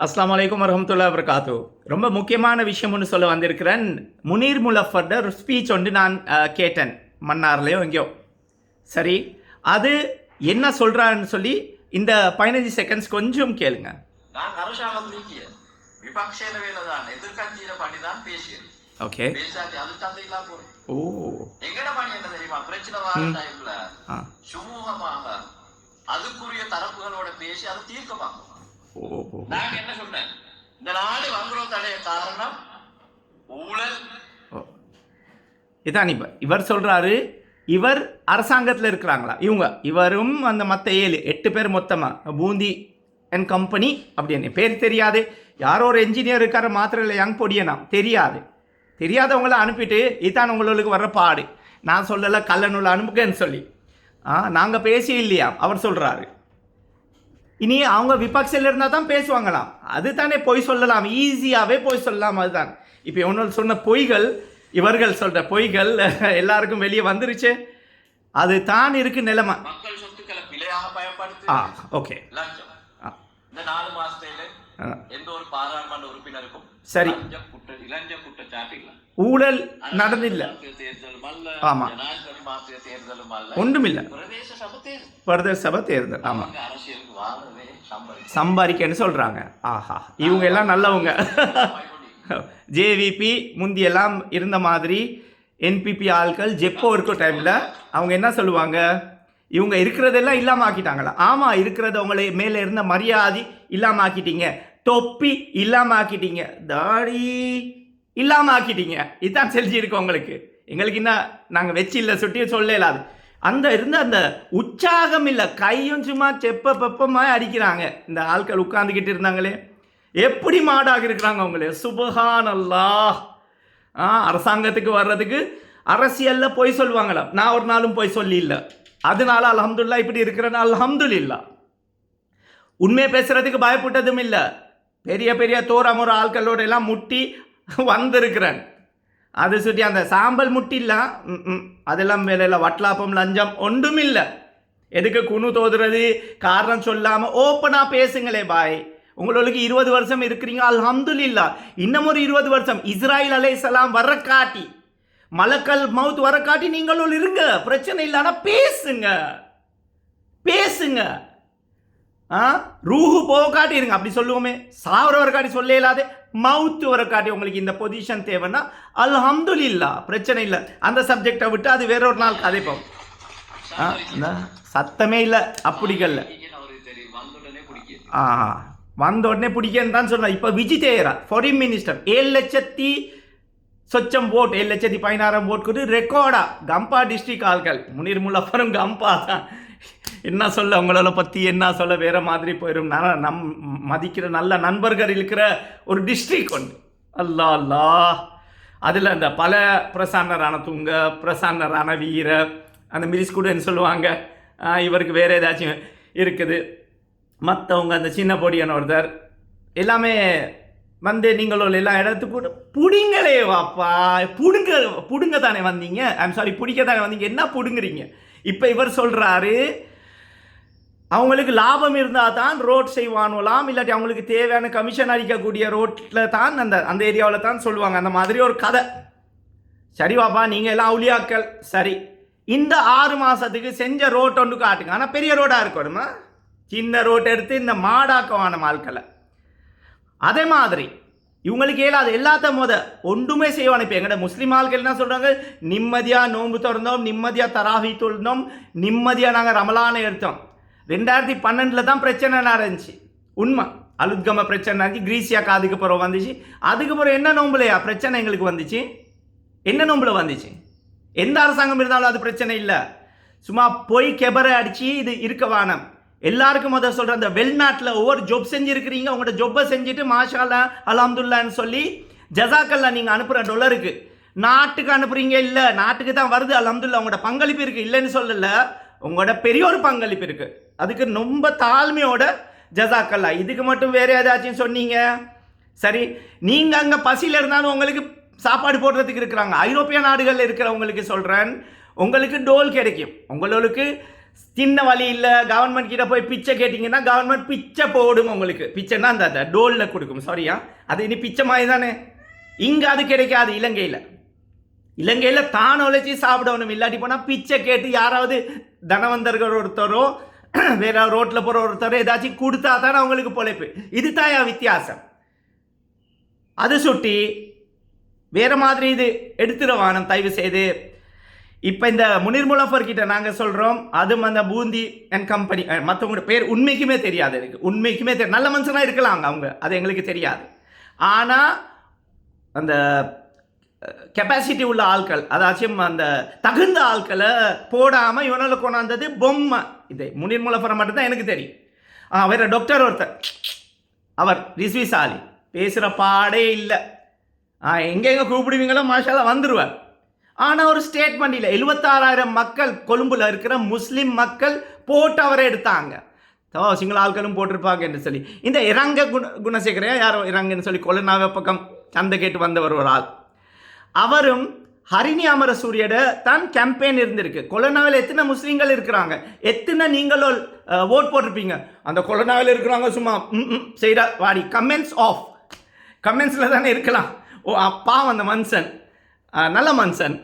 அஸ்ஸலாமு அலைக்கும் வரஹமத்துல்லா வபரகாத்து ரொம்ப முக்கியமான விஷயம் ஒன்று சொல்ல வந்திருக்கிறேன். முனீர் முலஃபர்ட ஒரு ஸ்பீச் ஒன்று நான் கேட்டேன். மன்னார்லேயோ எங்கேயோ. சரி அது என்ன சொல்கிறான்னு சொல்லி இந்த பதினஞ்சு செகண்ட்ஸ் கொஞ்சம் கேளுங்க. ஓகே ஓ. சுமூகமாக அதுக்குரிய தரப்புகளோட பேசி அதை ஓ. நாங்க என்ன சொன்னேன் இந்த நாடு வங்குறோம் தடைய காரணம் ஊழல். ஓ. இதான் இப்போ இவர் சொல்கிறாரு இவர் அரசாங்கத்தில் இருக்கிறாங்களா? இவங்க இவரும் அந்த மற்ற ஏழு எட்டு பேர் மொத்தமாக பூந்தி அண்ட் கம்பெனி அப்படின்னு. பேர் தெரியாது. யாரோ ஒரு என்ஜினியர் இருக்கார மாத்திரம் இல்லை யங் பொடியனா தெரியாது. தெரியாதவங்கள அனுப்பிட்டு இதான் உங்களுக்கு வர்ற பாடு. நான் சொல்லலை கல்லநூல் அனுப்புக்கன்னு சொல்லி. ஆ நாங்கள் பேசி இல்லையா? அவர் சொல்கிறாரு இனி அவங்க விபக்ஷில் இருந்தால் தான் பேசுவாங்களாம். அது தானே பொய் சொல்லலாம். ஈஸியாகவே பொய் சொல்லலாம் அதுதான். இப்போ இவனோட சொன்ன பொய்கள் இவர்கள் சொல்கிற பொய்கள் எல்லாருக்கும் வெளியே வந்துருச்சு. அது தான் இருக்கு நிலைமை. ஆ ஓகே இந்த நாலு மாசத்துல. எந்த ஒரு பாராளுமன்ற உறுப்பினருக்கும் சரி. ஊழல் நடந்தில்லை. ஆமா. ஒன்றுமில்லை. பிரதேச சபை தேர்தல். சம்பளம் சம்பாதிக்கன்னு சொல்கிறாங்க ஆஹா. இவங்க எல்லாம் நல்லவங்க. ஜேவிபி முந்தியெல்லாம் இருந்த மாதிரி என்பிபி ஆட்கள் ஜெப்போ இருக்க டைமில் அவங்க என்ன சொல்லுவாங்க? இவங்க இருக்கிறதெல்லாம் இல்லாமல் ஆக்கிட்டாங்களா ஆமாம் இருக்கிறது உங்களை மேலே இருந்த மரியாதை இல்லாமல் ஆக்கிட்டீங்க தொப்பி இல்லாமல் ஆக்கிட்டீங்க தாடி இல்லாமல் ஆக்கிட்டீங்க இதுதான் செஞ்சிருக்கு உங்களுக்கு. எங்களுக்கு என்ன நாங்கள் வச்சு இல்லை சுட்டி சொல்லலாது அந்த இருந்த அந்த உற்சாகம் இல்லை கையும் சும்மா செப்ப பெப்பமாக அடிக்கிறாங்க. இந்த ஆட்கள் உட்காந்துக்கிட்டு இருந்தாங்களே. எப்படி மாடாக இருக்கிறாங்க அவங்களே சுபஹான் அல்லாஹ் ஆ அரசாங்கத்துக்கு வர்றதுக்கு அரசியலில் போய் சொல்லுவாங்களா நான் ஒரு நாளும் போய் சொல்லி இல்லை. அதனால அலமதுல்லா இப்படி இருக்கிறேன்னா இல்லா உண்மையை பேசுறதுக்கு பயப்பட்டதும் இல்லை. பெரிய பெரிய தோரமுற ஆட்களோட எல்லாம் முட்டி வந்திருக்கிறேன். அது சுற்றி அந்த சாம்பல் முட்டிலாம் ம், ம், அதெல்லாம் வேலையில் வட்லாப்பம் லஞ்சம் ஒன்றும் இல்லை. எதுக்கு குணு தோதுறது காரணம் சொல்லாமல் ஓப்பனாக பேசுங்களே பாய். உங்களுக்கு இருபது வருஷம் இருக்கிறீங்க அல்ஹம்துலில்லா. இன்னும் ஒரு இருபது வருஷம். இஸ்ராயில் அலேசலாம் வர காட்டி. மலக்கல் மவுத் வர காட்டி நீங்களும் இருங்க. பிரச்சனை இல்லைன்னா பேசுங்க. பேசுங்க. ஆ? ரூஹு போக காட்டி இருங்க. அப்படி சொல்லுவோமே. சாவர வர காட்டி சொல்ல இல்லாத மவுத்து வர காட்டி உங்களுக்கு இந்த பொசிஷன் தேவைன்னா அல்ஹம்துலில்லா பிரச்சனை இல்லை. அந்த சப்ஜெக்டை விட்டு அது வேற ஒரு நாள் கதைப்போம் ஆ? இந்த சத்தமே இல்லை. அப்படிகள்ல ஆ வந்த உடனே பிடிக்கன்னு தான் சொன்னா. இப்போ விஜய் தேயரா ஃபாரின் மினிஸ்டர் ஏழு லட்சத்தி சொச்சம் ஓட் ஏழு லட்சத்தி பதினாறாம் ஓட் கொடுத்து ரெக்கார்டா கம்பா டிஸ்ட்ரிக் ஆள்கள். முனீர் முல்லப்பரும் கம்பா தான். என்ன சொல்ல உங்களோட பற்றி என்ன சொல்ல வேறு மாதிரி போயிடும் நான் நம் மதிக்கிற நல்ல நண்பர்கள் இருக்கிற ஒரு டிஸ்ட்ரிக் ஒன்று அல்லா அல்லா அதில் அந்த பல பிரசான்னரான துங்க பிரசன்னரான வீரர் அந்த மிரிஸ் கூடன்னு சொல்லுவாங்க. இவருக்கு வேறு ஏதாச்சும் இருக்குது. மற்றவங்க அந்த சின்ன பொடியான ஒருத்தர். எல்லாமே வந்து நீங்களும் எல்லா இடத்துக்கு கூட புடிங்களே வாப்பா புடுங்க புடுங்க தானே வந்தீங்க? ஐம் சாரி பிடிக்க தானே வந்தீங்க? என்ன புடுங்குறீங்க? இப்போ இவர் சொல்கிறாரு அவங்களுக்கு லாபம் இருந்தால் தான் ரோட் செய்வானுலாம் இல்லாட்டி அவங்களுக்கு தேவையான கமிஷன் அடிக்கக்கூடிய ரோட்டில் தான் அந்த அந்த ஏரியாவில் தான் சொல்லுவாங்க. அந்த மாதிரி ஒரு கதை. சரி வாப்பா நீங்கள் எல்லாம் அவுளியாக்கள் சரி. இந்த ஆறு மாதத்துக்கு செஞ்ச ரோட் ஒன்று காட்டுங்க. ஆனால் பெரிய ரோடாக இருக்கணுமா? சின்ன ரோட் எடுத்து இந்த மாடாக்கமான ஆட்களை. அதே மாதிரி இவங்களுக்கு இயலாது எல்லாத்த முத ஒன்றுமே செய்வான். இப்போ எங்கள்ட முஸ்லீம் ஆள்கள் என்ன சொல்கிறாங்க நிம்மதியாக நோன்பு திறந்தோம் நிம்மதியாக தராவி தொழுந்தோம் நிம்மதியாக நாங்கள் ரமலானை எடுத்தோம். ரெண்டாயிரத்தி பன்னெண்டில் தான் பிரச்சனை நடந்துச்சு. உண்மை. அலுத்கம பிரச்சனை நடந்துச்சு கிரீசியாக்கு அதுக்கப்புறம் வந்துச்சு. அதுக்கப்புறம் என்ன நோம்புலையா? பிரச்சனை எங்களுக்கு வந்துச்சு. என்ன நோம்புல வந்துச்சு? எந்த அரசாங்கம் இருந்தாலும் அது பிரச்சனை இல்லை. சும்மா போய் கெபரை அடித்து இது இருக்க வானம். எல்லாருக்கும் அதை சொல்ற அந்த வெளிநாட்டில் ஒவ்வொரு ஜொப் செஞ்சுருக்கிறீங்க. உங்களோட ஜொப்பை செஞ்சுட்டு மாஷாலா அலாம்துல்லான்னு சொல்லி ஜசாக்கல்ல நீங்கள் அனுப்புகிற டொலருக்கு நாட்டுக்கு அனுப்புறீங்க இல்லை நாட்டுக்கு தான் வருது அலமதுல்லா உங்களோட பங்களிப்பு இருக்குது இல்லைன்னு சொல்லலை. உங்களோட பெரிய ஒரு பங்களிப்பு இருக்குது அதுக்கு ரொம்ப தாழ்மையோட ஜசாக்கல்லா இதுக்கு மட்டும் வேறு ஏதாச்சும் சொன்னீங்க? சரி நீங்கள் அங்கே பசியில் இருந்தாலும் உங்களுக்கு சாப்பாடு போடுறதுக்கு இருக்கிறாங்க. ஐரோப்பிய நாடுகளில் இருக்கிறவங்களுக்கு சொல்கிறேன் உங்களுக்கு டோல் கிடைக்கும். உங்களுக்கு சின்ன வழி இல்லை கவர்மெண்ட் கிட்ட போய் பிச்சை கேட்டிங்கன்னா கவர்மெண்ட் பிச்சை போடும் உங்களுக்கு. பிச்சைன்னா அந்த டோலில் கொடுக்கும். சாரியா அது இனி பிச்சை மாதிரி தானே? இங்கே அது கிடைக்காது இலங்கையில். இலங்கையில் தான் உழைச்சி சாப்பிடணும். இல்லாட்டி போனால் பிச்சை கேட்டு யாராவது தனவந்தர்கள் ஒருத்தரோ வேற ரோட்டில் போகிற ஒருத்தரோ ஏதாச்சும் கொடுத்தா தானே அவங்களுக்கு பொழைப்பு. இது தான் வித்தியாசம். அது சுட்டி வேறு மாதிரி இது எடுத்துருவானம் தயவு செய்து. இப்போ இந்த முனிர் முலஃபர் கிட்ட நாங்கள் சொல்கிறோம் அதுவும் அந்த பூந்தி அண்ட் கம்பெனி மற்றவங்களோட பேர் உண்மைக்குமே தெரியாது எனக்கு. உண்மைக்குமே தெரியும் நல்ல மனுஷனாக இருக்கலாம் அவங்க. அது எங்களுக்கு தெரியாது. ஆனால் அந்த கெப்பாசிட்டி உள்ள ஆட்கள் அதாச்சும் அந்த தகுந்த ஆட்களை போடாமல் இவனால கொண்டாந்தது பொம்மை. இது முனிர் முலஃபரை மட்டும்தான் எனக்கு தெரியும். ஆ வேற டாக்டர் ஒருத்தர். அவர் ரிஸ்வி சாலி பேசுகிற பாடே இல்லை. ஆ எங்கெங்கே கூப்பிடுவீங்களோ மாஷாலா வந்துடுவார் ஆனால் ஒரு ஸ்டேட்மெண்ட் இல்லை. எழுபத்தாறாயிரம் மக்கள் கொழும்புல இருக்கிற முஸ்லீம் மக்கள் போட்டு அவரை எடுத்தாங்க. ஓ சிங்கள ஆட்களும் போட்டிருப்பாங்க என்று சொல்லி. இந்த இறங்க குண குணசேகரையா? யாரோ இறங்குன்னு சொல்லி கொலனாவ பக்கம் சந்தை கேட்டு வந்தவர் ஒரு ஆள். அவரும் ஹரிணி அமரசூரியோட தான் கேம்பெயின் இருந்திருக்கு. கொலனாவில் எத்தனை முஸ்லீம்கள் இருக்கிறாங்க? எத்தனை நீங்களோ ஓட் போட்டிருப்பீங்க? அந்த கொலனாவில் இருக்கிறாங்க சும்மா ம், வாடி. கமெண்ட்ஸ் ஆஃப் கமெண்ட்ஸில் தானே இருக்கலாம். ஓ அப்பா அந்த மனுஷன். நல்ல மனுஷன்.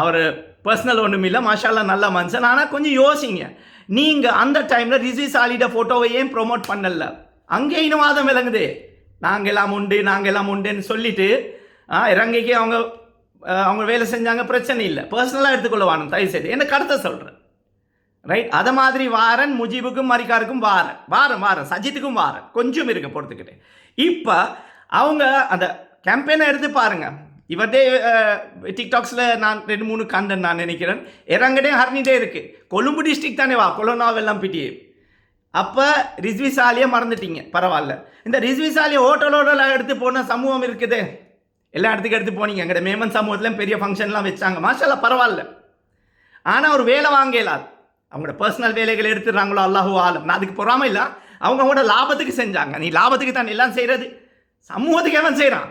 அவர் பர்சனல் ஒன்றும் இல்லை மாஷால்லா நல்ல மனுஷன். ஆனால் கொஞ்சம் யோசிங்க. நீங்கள் அந்த டைமில் ரிசி சாலிட ஃபோட்டோவை ஏன் ப்ரொமோட் பண்ணல? அங்கே இனவாதம் விளங்குது. நாங்கள் எல்லாம் உண்டு நாங்கள் எல்லாம் உண்டுன்னு சொல்லிட்டு இறங்கைக்கு இறங்கிக்கு அவங்க அவங்க வேலை செஞ்சாங்க பிரச்சனை இல்லை. பர்சனலாக எடுத்துக்கொள்ளுவானு தயவு செய்து என்ன கருத்தை சொல்கிறேன் ரைட் அதை மாதிரி வாரன் முஜீபுக்கும் மரிக்காருக்கும் வாரன். வாரன் வாரன். சஜித்துக்கும் வாரன். கொஞ்சம் இருக்க பொறுத்துக்கிட்டு. இப்போ அவங்க அந்த கேம்பெயினை எடுத்து பாருங்கள் இவர்தே டிக்டாக்ஸில் நான் ரெண்டு மூணு கண்டன் நான் நினைக்கிறேன். இறங்கடே ஹர்னிட்டே இருக்குது கொழும்பு டிஸ்ட்ரிக் தானே வா கொலோனாவெல்லாம் பிடியே அப்போ ரிஸ்வி சாலியை மறந்துட்டீங்க பரவாயில்ல. இந்த ரிஸ்வி சாலியை ஹோட்டலோட எடுத்து போன சமூகம் இருக்குது. எல்லா இடத்துக்கும் எடுத்து போனீங்க. எங்கட மேமன் சமூகத்தில் பெரிய ஃபங்க்ஷன்லாம் வச்சாங்க. மாஷால்லா பரவாயில்ல. ஆனால் ஒரு வேலை வாங்க அவங்களோட பர்சனல் வேலைகளை எடுத்துடுறாங்களோ அல்லாஹோ ஆலம். நான் அதுக்கு பொறாமல் இல்லை. அவங்க அவங்களோட லாபத்துக்கு செஞ்சாங்க. நீ லாபத்துக்கு தான் எல்லாம் செய்கிறது சமூகத்துக்கு எவன் செய்கிறான்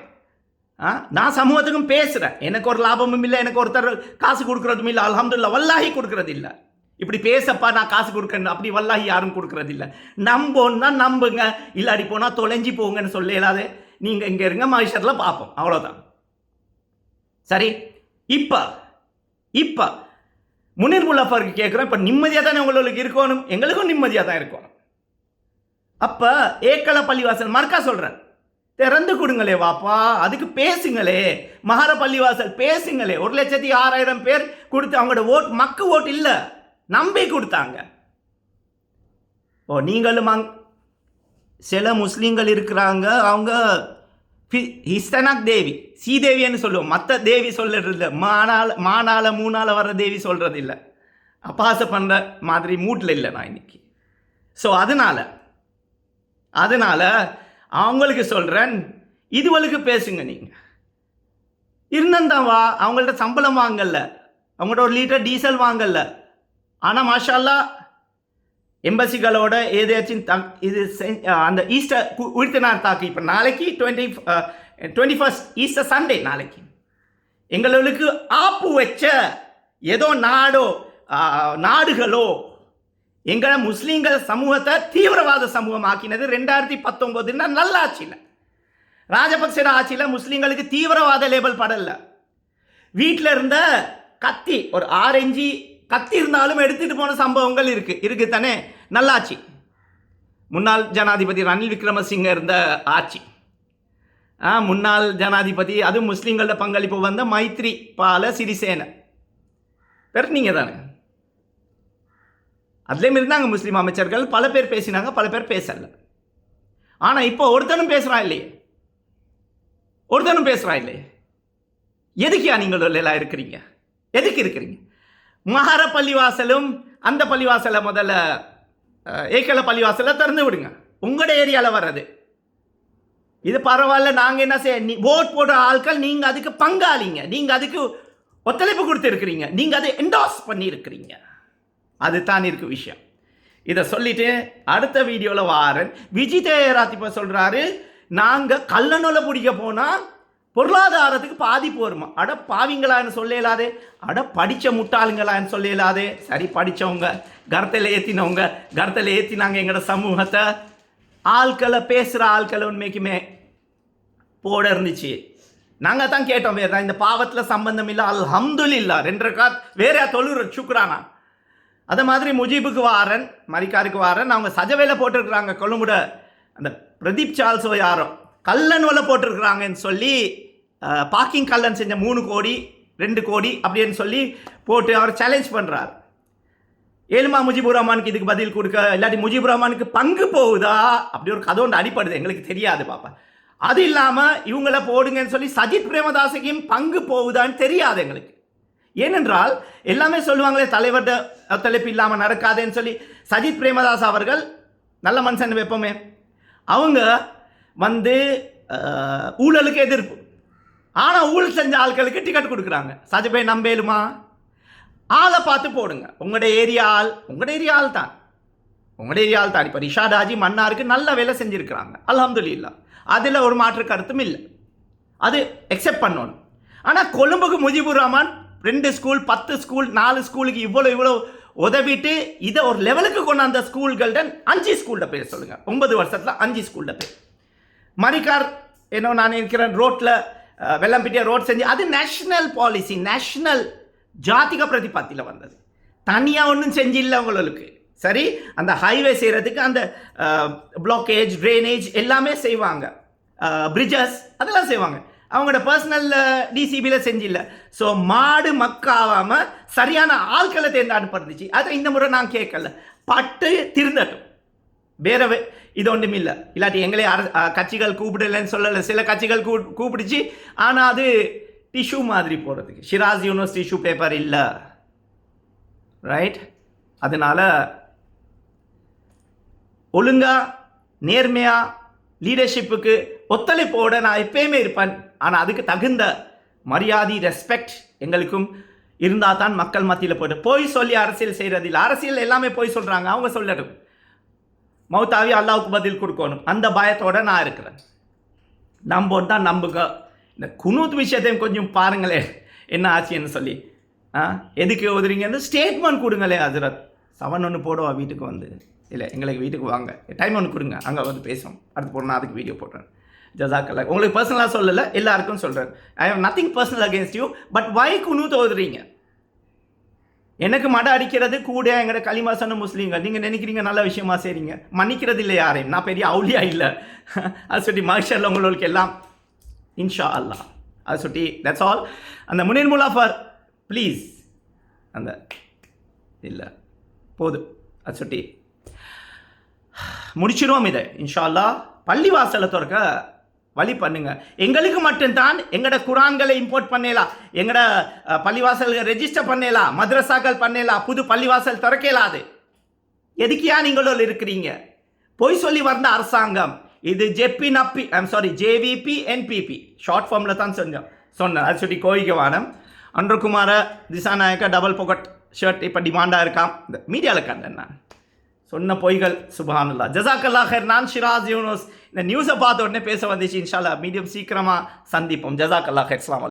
நான் சமூகத்துக்கும் பேசுகிறேன் எனக்கு ஒரு லாபமும் இல்லை எனக்கு ஒருத்தர் காசு கொடுக்குறதும் இல்லை. அலமதுல்லா வல்லாஹி கொடுக்கறது இல்லை இப்படி பேசப்பா நான் காசு கொடுக்கணும் அப்படி வல்லாஹி யாரும் கொடுக்கறது இல்லை நம்போன்னா நம்புங்க. இல்லாடி போனால் தொலைஞ்சி போங்கன்னு சொல்ல இல்லாத நீங்கள் இங்கே இருங்க மகிஷரில் பார்ப்போம். அவ்வளோதான் சரி? இப்போ இப்போ முனிர் முல்லஃபருக்கு கேட்குறோம் இப்போ நிம்மதியாக தானே உங்களுக்கு இருக்கணும்? எங்களுக்கும் நிம்மதியாக தான் இருக்கணும். அப்போ ஏக்கல பள்ளிவாசல் மறுக்கா சொல்கிறேன் திறந்து கொடுங்களே வாப்பா. அதுக்கு பேசுங்களே. மகார பள்ளிவாசல் பேசுங்களே. ஒரு லட்சத்தி ஆறாயிரம் பேர் கொடுத்து அவங்களோட ஓட் மக்கு ஓட் இல்லை. நம்பி கொடுத்தாங்க. ஓ நீங்களும் சில முஸ்லீம்கள் இருக்கிறாங்க. அவங்க ஹிஸ்தனாக் தேவி சீதேவின்னு சொல்லுவோம். மற்ற தேவி சொல்லுறது இல்லை. மானால மானால மூணால வர்ற தேவி சொல்கிறது இல்லை. அப்பாச பண்ணுற மாதிரி மூட்டில் இல்லை நான் இன்னைக்கு. ஸோ அதனால் அதனால் அவங்களுக்கு சொல்கிறேன் இதுவளுக்கு பேசுங்க நீங்கள் இருந்தந்தான் வா அவங்கள்ட்ட சம்பளம் வாங்கல அவங்கள்ட்ட ஒரு லிட்டர் டீசல் வாங்கல ஆனால் மாஷால்லா எம்பசிகளோட ஏதாச்சும் த இது அந்த ஈஸ்டர் கு- உயிர்த்தினார் தாக்கு. இப்போ நாளைக்கு twenty twenty first Easter Sunday நாளைக்கு. எங்களுக்கு ஆப்பு வச்ச ஏதோ நாடோ நாடுகளோ எங்களை முஸ்லீம்கள் சமூகத்தை தீவிரவாத சமூகம் ஆக்கினது ரெண்டாயிரத்தி பத்தொம்போதுன்னா நல்ல ஆட்சியில் ராஜபக்சேட ஆட்சியில் முஸ்லீம்களுக்கு தீவிரவாத லேபிள் படல. வீட்டில் இருந்த கத்தி ஒரு ஆரஞ்சு கத்தி இருந்தாலும் எடுத்துகிட்டு போன சம்பவங்கள் இருக்குது இருக்குது தானே? நல்லாட்சி. முன்னாள் ஜனாதிபதி ரணில் விக்ரமசிங்க இருந்த ஆட்சி. ஆ, முன்னாள் ஜனாதிபதி அதுவும் முஸ்லீம்களோட பங்களிப்பு வந்த மைத்ரி பால சிறிசேன. நீங்கள் தானே? அதுலேயும் இருந்தாங்க முஸ்லீம் அமைச்சர்கள். பல பேர் பேசினாங்க பல பேர் பேசலை. ஆனால் இப்போ ஒருத்தனும் பேசுகிறான் இல்லையே. ஒருத்தனும் பேசுகிறான் இல்லையே. எதுக்கியா நீங்கள் எல்லாம் இருக்கிறீங்க? எதுக்கு இருக்கிறீங்க? மகார பள்ளிவாசலும் அந்த பள்ளிவாசலை முதல்ல ஏக்கல பள்ளிவாசலை திறந்து விடுங்க. உங்களோட ஏரியாவில் வர்றது. இது பரவாயில்ல நாங்கள் என்ன செய்ய நீ ஓட் போடுற ஆட்கள் நீங்கள் அதுக்கு பங்காளிங்க. நீங்கள் அதுக்கு ஒத்துழைப்பு கொடுத்துருக்கிறீங்க. நீங்கள் அதை என்டாஸ் பண்ணியிருக்கிறீங்க. அதுதான் இருக்கு விஷயம். இதை சொல்லிட்டு அடுத்த வீடியோவில் வாரன். விஜய் தேராத் சொல்கிறாரு நாங்கள் கல்லணூலை பிடிக்க போனால் பொருளாதாரத்துக்கு பாதிப்பு வருமா அட பாவிங்களான்னு சொல்லலாதே அட படித்த முட்டாளுங்களான்னு சொல்லலாதே சரி படித்தவங்க கரத்தில் ஏற்றினவங்க கரத்தில் ஏற்றினாங்க எங்களோட சமூகத்தை. ஆட்களை பேசுகிற ஆட்களை உண்மைக்குமே போட இருந்துச்சு. நாங்கள் தான் கேட்டோம் வேற இந்த பாவத்தில் சம்பந்தம் இல்லை. அல்ஹம்துலில்லா. ரெண்டு காத் வேற தொழுற சுக்ரானா அதே மாதிரி முஜீபுக்கு வாரன் மரிக்காருக்கு வாரன் அவங்க சஜவேல போட்டிருக்கிறாங்க கொழும்புட. அந்த பிரதீப் சால்ஸோ யாரோ கல்லன் வலை போட்டிருக்கிறாங்கன்னு சொல்லி பார்க்கிங் கல்லன் செஞ்ச மூணு கோடி ரெண்டு கோடி அப்படின்னு சொல்லி போட்டு அவர் சேலஞ்ச் பண்ணுறார் ஏழுமா முஜிபுர் ரஹ்மானுக்கு இதுக்கு பதில் கொடுக்க இல்லாட்டி முஜிபுர் ரஹ்மானுக்கு பங்கு போகுதா? அப்படி ஒரு கதை ஒன்று அடிப்படுது எங்களுக்கு தெரியாது பாப்பா. அது இல்லாமல் இவங்கள போடுங்கன்னு சொல்லி சஜித் பிரேமதாசுக்கும் பங்கு போகுதான்னு தெரியாது எங்களுக்கு. ஏனென்றால் எல்லாமே சொல்லுவாங்களே தலைவர்கிட்ட ஒத்துழைப்பு இல்லாமல் நடக்காதேன்னு சொல்லி சஜித் பிரேமதாஸ் அவர்கள் நல்ல மனுஷன் வைப்போமே. அவங்க வந்து ஊழலுக்கு எதிர்ப்பு. ஆனால் ஊழல் செஞ்ச ஆட்களுக்கு டிக்கெட் கொடுக்குறாங்க. சஜிபை நம்பேலுமா? ஆளை பார்த்து போடுங்க. உங்களோட ஏரியா ஆள் உங்களோட ஏரியா ஆள் தான். உங்களோட ஏரியா ஆள் தான். இப்போ ரிஷாட் மன்னாருக்கு நல்ல வேலை செஞ்சுருக்கிறாங்க. அலமதுல்லா அதில் ஒரு மாற்று கருத்தும் இல்லை. அது எக்ஸெப்ட் பண்ணணும். ஆனால் கொழும்புக்கு முஜிபுர் ரஹ்மான் ரெண்டு ஸ்கூல் பத்து ஸ்கூல் நாலு ஸ்கூலுக்கு இவ்வளோ இவ்வளோ உதவிட்டு இதை ஒரு லெவலுக்கு கொண்டாந்த ஸ்கூல்கள்டன் அஞ்சு ஸ்கூலில் பேர் சொல்லுங்கள் ஒன்பது வருஷத்தில் அஞ்சு ஸ்கூலில் பேர். மரிக்கார் என்ன நான் இருக்கிறேன் ரோட்டில் வெள்ளம்பிட்டியா ரோட் செஞ்சு அது நேஷ்னல் பாலிசி நேஷ்னல் ஜாதிக பிரதிபத்தியில் வந்தது. தனியாக ஒன்றும் செஞ்சில்லை உங்களுக்கு. சரி அந்த ஹைவே செய்கிறதுக்கு அந்த பிளாக்கேஜ் ட்ரைனேஜ் எல்லாமே செய்வாங்க. பிரிட்ஜஸ் அதெல்லாம் செய்வாங்க. அவங்களோட பர்சனல் டிசிபியில் செஞ்சில்ல. ஸோ மாடு மக்காவாமல் சரியான ஆட்களை தேர்ந்து அனுப்பிருந்துச்சு அதை இந்த முறை நான் கேட்கல. பட்டு திருந்தட்டும். வேறவே இது ஒன்றும் இல்லை. இல்லாட்டி எங்களே அர கட்சிகள் கூப்பிடலன்னு சொல்லலை. சில கட்சிகள் கூ கூப்பிடுச்சு. ஆனால் அது டிஷ்யூ மாதிரி போகிறதுக்கு ஷிராஸ் யூனிவர்ஸ் டிஷ்யூ பேப்பர் இல்லை. ரைட் அதனால் ஒழுங்காக நேர்மையாக லீடர்ஷிப்புக்கு ஒத்துழைப்போட நான் எப்பயுமே இருப்பேன். ஆனால் அதுக்கு தகுந்த மரியாதை ரெஸ்பெக்ட் எங்களுக்கும் இருந்தால் தான் மக்கள் மத்தியில் போய்ட்டு போய் சொல்லி அரசியல் செய்கிறது இல்லை அரசியல் எல்லாமே போய் சொல்கிறாங்க அவங்க சொல்லட்டும். மௌத்தாவி அல்லாவுக்கு பதில் கொடுக்கணும். அந்த பயத்தோட நான் இருக்கிறேன். நம்போன்னு தான் நம்புங்க இந்த குனூத் விஷயத்தையும் கொஞ்சம் பாருங்களேன் என்ன ஆச்சுன்னு சொல்லி. ஆ? எதுக்கு ஒதுறீங்கன்னு ஸ்டேட்மெண்ட் கொடுங்களே ஹசரத். செவன் ஒன்று போடுவா வீட்டுக்கு வந்து. இல்லை எங்களுக்கு வீட்டுக்கு வாங்க. டைம் ஒன்று கொடுங்க. அங்கே வந்து பேசுவோம். அடுத்து போனால் நான் அதுக்கு வீடியோ போடுறேன். ஜசாக்கல்லா உங்களுக்கு பர்சனலாக சொல்லலை எல்லாருக்கும் சொல்கிறேன் I have nothing personal against you but why குனு தோதுறீங்க? எனக்கு மட அடிக்கிறது கூட எங்கட களிமா சொன்ன முஸ்லீம்கள். நீங்கள் நினைக்கிறீங்க நல்ல விஷயமா செய்றீங்க. மன்னிக்கிறது இல்லை யாரையும் நான் பெரிய அவுலியா இல்லை. அது சொல்லி மகிஷரில் உங்களுக்கு எல்லாம் இன்ஷா அல்லாஹ் அது சுட்டி தட்ஸ் ஆல் அந்த முனிர் முலாஃபர் ப்ளீஸ் அந்த இல்லை போதும் அது சுட்டி. முடிச்சிருவோம் இதை இன்ஷா அல்லாஹ் பள்ளி வாசலை திறக்க வழி பண்ணுங்க. எங்களுக்கு மட்டும்தான் எங்களோட குரான்களை இம்போர்ட் பண்ணலாம் எங்களோட பள்ளிவாசல்கள் ரெஜிஸ்டர் பண்ணலாம் மதரசாக்கள் பண்ணலாம் புது பள்ளிவாசல் திறக்கலாது எதுக்கியா நீங்களோ இருக்கிறீங்க? பொய் சொல்லி வந்த அரசாங்கம் இது Zeb நப்பி I'm sorry JVP NPP. Short ஃபார்மில் தான் செஞ்சோம் சொன்னேன். அது சொல்லி கோயிக்கவானம் அன்றகுமார திசாநாயக்க டபுள் பொக்கட் ஷர்ட் இப்போ டிமாண்டாக இருக்கான் இந்த மீடியாவில் கண்டேன் நான். சொன்ன பொய்கள் சுபானுல்லா ஜசாக்கல்லா ஹைர் நான் ஷிராஜ் யூனோஸ். இந்த நியூஸை பார்த்த உடனே பேச வந்துச்சு இன்ஷால்லா மீடியம் சீக்கிரமாக சந்திப்போம். ஜசாக்கல்லா ஹைர் இஸ்லாம்